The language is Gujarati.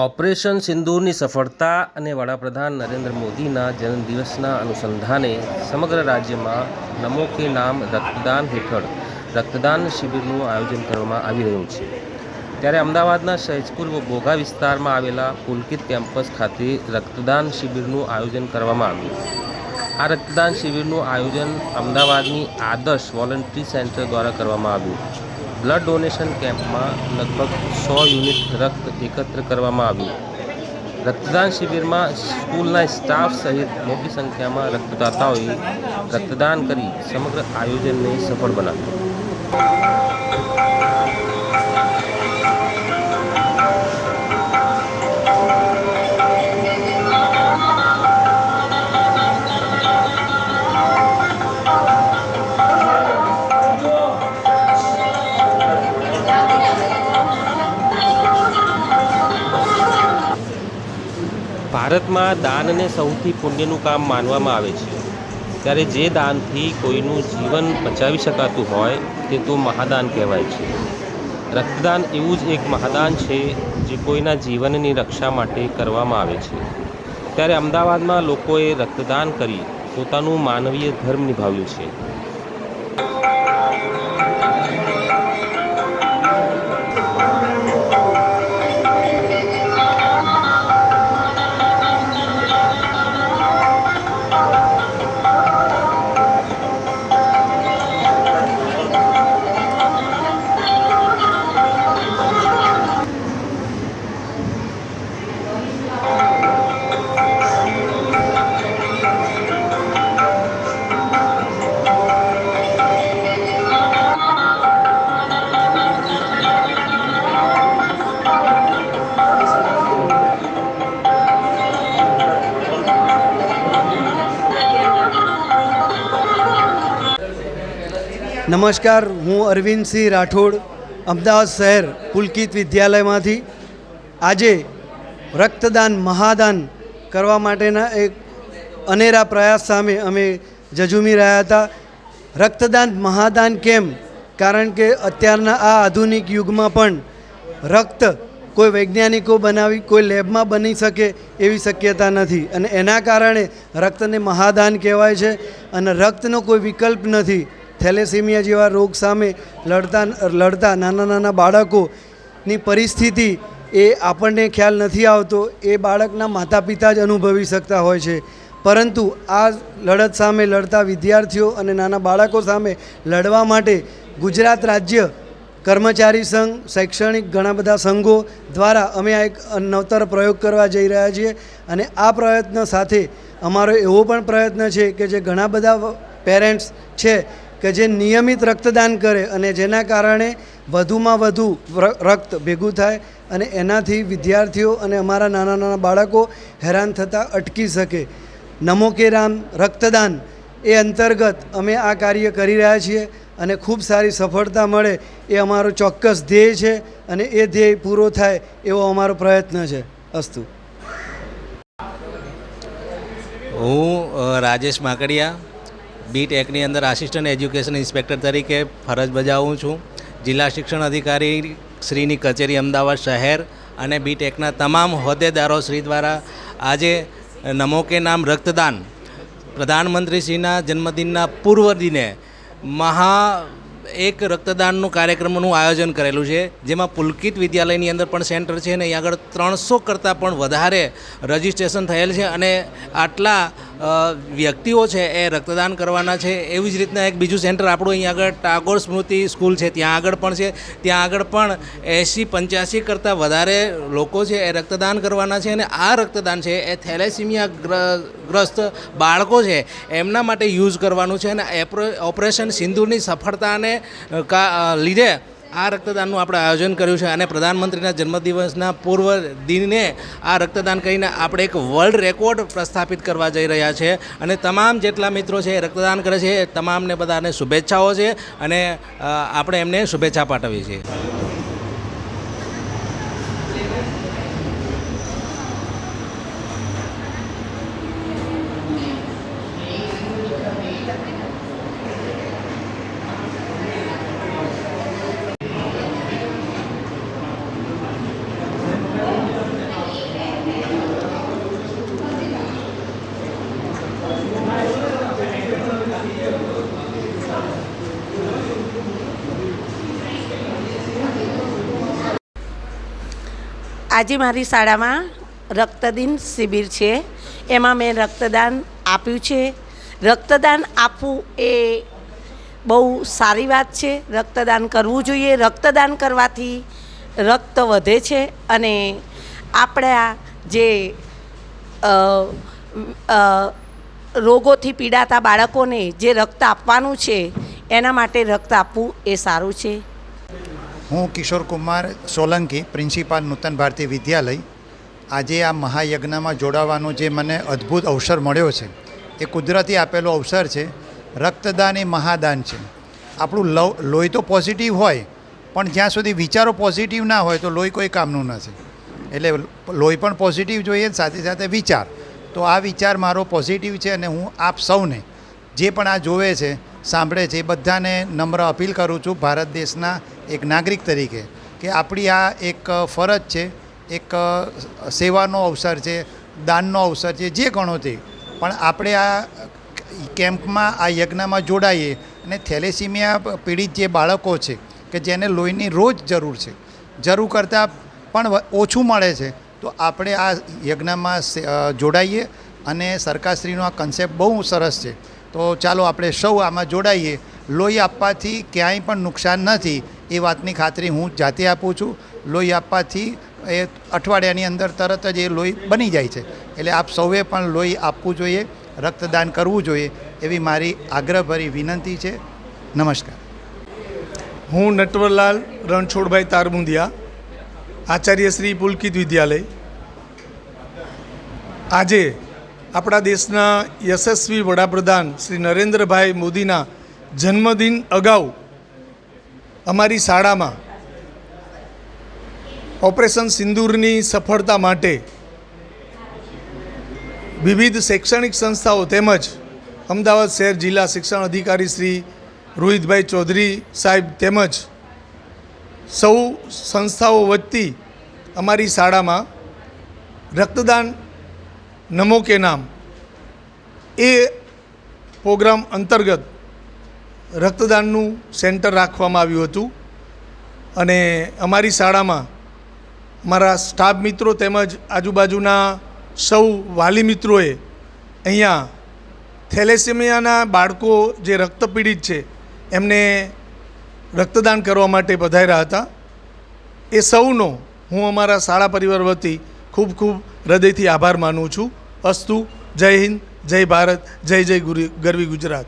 ઓપરેશન સિંદૂરની સફળતા અને વડાપ્રધાન નરેન્દ્ર મોદીના જન્મદિવસના અનુસંધાને સમગ્ર રાજ્યમાં નમો કે નામ રક્તદાન હેઠળ રક્તદાન શિબિરનું આયોજન કરવામાં આવી રહ્યું છે. ત્યારે અમદાવાદના સહેજપુર બોઘા વિસ્તારમાં આવેલા પુલકિત કેમ્પસ ખાતે રક્તદાન શિબિરનું આયોજન કરવામાં આવ્યું. આ રક્તદાન શિબિરનું આયોજન અમદાવાદની આદર્શ વોલન્ટરી સેન્ટર દ્વારા કરવામાં આવ્યું. બ્લડ ડોનેશન કેમ્પમાં લગભગ સો યુનિટ રક્ત એકત્ર કરવામાં આવ્યું. રક્તદાન શિબિરમાં સ્કૂલના સ્ટાફ સહિત મોટી સંખ્યામાં રક્તદાતાઓએ રક્તદાન કરી સમગ્ર આયોજનને સફળ બનાવ્યું. ભારતમાં દાનને સૌથી પુણ્યનું કામ માનવામાં આવે છે. ત્યારે જે દાનથી કોઈનું જીવન બચાવી શકાતું હોય, તે તો મહાદાન કહેવાય છે. રક્તદાન એવું જ એક મહાદાન છે, જે કોઈના જીવનની રક્ષા માટે કરવામાં આવે છે. ત્યારે અમદાવાદમાં લોકોએ રક્તદાન કરી પોતાનું માનવીય ધર્મ નિભાવ્યું છે. નમસ્કાર, હું અરવિંદસિંહ રાઠોડ, અમદાવાદ શહેર પુલકિત વિદ્યાલયમાંથી. આજે રક્તદાન, મહાદાન કરવા માટેના એક અનેરા પ્રયાસ સામે અમે જજુમી રહ્યા હતા. રક્તદાન, મહાદાન કેમ? કારણ કે અત્યારના આ આધુનિક યુગમાં પણ રક્ત કોઈ વૈજ્ઞાનિકો બનાવી, કોઈ લેબમાં બની શકે એવી શક્યતા નથી. અને એના કારણે રક્તને મહાદાન કહેવાય છે અને રક્તનો કોઈ વિકલ્પ નથી. થેલેસીમિયા જેવા રોગ સામે લડતા લડતા નાના નાના બાળકોની પરિસ્થિતિ એ આપણને ખ્યાલ નથી આવતો. એ બાળકના માતા પિતા જ અનુભવી શકતા હોય છે. પરંતુ આ લડત સામે લડતા વિદ્યાર્થીઓ અને નાના બાળકો સામે લડવા માટે ગુજરાત રાજ્ય કર્મચારી સંઘ, શૈક્ષણિક ઘણા બધા સંઘો દ્વારા અમે આ એક નવતર પ્રયોગ કરવા જઈ રહ્યા છીએ અને આ પ્રયત્ન સાથે અમારો એવો પણ પ્રયત્ન છે કે જે ઘણા બધા પેરેન્ટ્સ છે કે જે નિયમિત રક્તદાન કરે અને જેના કારણે વધુમાં વધુ રક્ત ભેગું થાય અને એનાથી વિદ્યાર્થીઓ અને અમારા નાના નાના બાળકો હેરાન થતાં અટકી શકે. નમો કે રામ, રક્તદાન એ અંતર્ગત અમે આ કાર્ય કરી રહ્યા છીએ અને ખૂબ સારી સફળતા મળે એ અમારો ચોક્કસ ધ્યેય છે અને એ ધ્યેય પૂરો થાય એવો અમારો પ્રયત્ન છે. અસ્તુ. હું રાજેશ માકડિયા બી ટેકની અંદર આસિસ્ટન્ટ એજ્યુકેશન ઇન્સ્પેક્ટર તરીકે ફરજ બજાવું છું. જિલ્લા શિક્ષણ અધિકારી શ્રીની કચેરી અમદાવાદ શહેર અને બી ટેકના તમામ હોદ્દેદારો શ્રી દ્વારા આજે નમો કે નામ રક્તદાન પ્રધાનમંત્રીશ્રીના જન્મદિનના પૂર્વ દિને મહા એક રક્તદાનનું કાર્યક્રમનું આયોજન કરેલું છે. જેમાં પુલકિત વિદ્યાલયની અંદર પણ સેન્ટર છે અને અહીં આગળ ત્રણસો કરતાં પણ વધારે રજિસ્ટ્રેશન થયેલ છે અને આટલા વ્યક્તિઓ છે એ રક્તદાન કરવાના છે. એવી જ રીતના એક બીજું સેન્ટર આપણું અહીં આગળ ટાગોર સ્મૃતિ સ્કૂલ છે. ત્યાં આગળ પણ છે. ત્યાં આગળ પણ એંસી પંચ્યાસી કરતાં વધારે લોકો છે એ રક્તદાન કરવાના છે અને આ રક્તદાન છે એ થેલેસીમિયા ગ્ર- ગ્રસ્ત બાળકો છે એમના માટે યુઝ કરવાનું છે અને ઓપરેશન સિંદૂરની સફળતાને કા- લીધે આ રક્તદાનનું આપણે આયોજન કર્યું છે અને પ્રધાનમંત્રીના જન્મદિવસના પૂર્વ દિને આ રક્તદાન કરીને આપણે એક વર્લ્ડ રેકોર્ડ પ્રસ્થાપિત કરવા જઈ રહ્યા છે. અને તમામ જેટલા મિત્રો છે એ રક્તદાન કરે છે. તમામને બધાને શુભેચ્છાઓ છે અને આપણે એમને શુભેચ્છા પાઠવીએ છીએ. આજે મારી શાળામાં રક્તદિન શિબિર છે. એમાં મેં રક્તદાન આપ્યું છે. રક્તદાન આપવું એ બહુ સારી વાત છે. રક્તદાન કરવું જોઈએ. રક્તદાન કરવાથી રક્ત વધે છે અને આપણા જે રોગોથી પીડાતા બાળકોને જે રક્ત આપવાનું છે, એના માટે રક્ત આપવું એ સારું છે. હું કિશોર કુમાર સોલંકી, પ્રિન્સિપાલ નૂતન ભારતી વિદ્યાલય. આજે આ મહાયજ્ઞમાં જોડાવાનો જે મને અદ્ભુત અવસર મળ્યો છે, એ કુદરતી આપેલો અવસર છે, રક્તદાન એ મહાદાન છે. આપણું લવ, લોહી તો પોઝિટિવ હોય, પણ જ્યાં સુધી વિચારો પોઝિટિવ ના હોય તો લોહી કોઈ કામનું નથી એટલે લોહી પણ પોઝિટિવ જોઈએ, સાથે સાથે વિચાર. તો આ વિચાર મારો પોઝિટિવ છે અને હું આપ સૌને જે પણ આ જોવે છે સાંભળે છે. એ બધાને નમ્ર અપીલ કરું છું ભારત દેશના એક નાગરિક તરીકે કે આપણી આ એક ફરજ છે, એક સેવાનો અવસર છે, દાનનો અવસર છે, જે ગણો તે. પણ આપણે આ કેમ્પમાં, આ યજ્ઞમાં જોડાઈએ અને થેલેસીમિયા પીડિત જે બાળકો છે કે જેને લોહીની રોજ જરૂર છે, જરૂર કરતાં પણ ઓછું મળે છે, તો આપણે આ યજ્ઞમાં જોડાઈએ અને સરકારશ્રીનો આ કન્સેપ્ટ બહુ સરસ છે. તો ચાલો આપણે સૌ આમાં જોડાઈએ. લોહી આપવાથી ક્યાંય પણ નુકસાન નથી, એ વાતની ખાતરી હું જાતે આપું છું. લોહી આપવાથી એ અઠવાડિયાની અંદર તરત જ એ લોહી બની જાય છે. એટલે આપ સૌએ પણ લોહી આપવું જોઈએ, રક્તદાન કરવું જોઈએ, એવી મારી આગ્રહભરી વિનંતી છે. નમસ્કાર. હું નટવરલાલ રણછોડભાઈ તારબુંદિયા આચાર્ય શ્રી પુલકિત વિદ્યાલય. આજે આપણા દેશના યશસ્વી વડાપ્રધાન શ્રી નરેન્દ્રભાઈ મોદીના જન્મદિન અગાઉ અમારી શાળામાં ઓપરેશન સિંદૂરની સફળતા માટે વિવિધ શૈક્ષણિક સંસ્થાઓ તેમજ અમદાવાદ શહેર જિલ્લા શિક્ષણ અધિકારી શ્રી રોહિતભાઈ ચૌધરી સાહેબ તેમજ સૌ સંસ્થાઓ વતી અમારી શાળામાં રક્તદાન નમો કે નામ એ પ્રોગ્રામ અંતર્ગત રક્તદાનનું સેન્ટર રાખવામાં આવ્યું હતું અને અમારી શાળામાં મારા સ્ટાફ મિત્રો તેમજ આજુબાજુના સૌ વાલી મિત્રોએ અહીંયા થેલેસેમિયાના બાળકો જે રક્તપીડિત છે એમને રક્તદાન કરવા માટે પધાર્યા હતા. એ સૌનો હું અમારા શાળા પરિવાર વતી ખૂબ ખૂબ હૃદયથી આભાર માનું છું. અસ્તુ જય હિન્દ જય ભારત જય જય ગુરુ ગરવી ગુજરાત.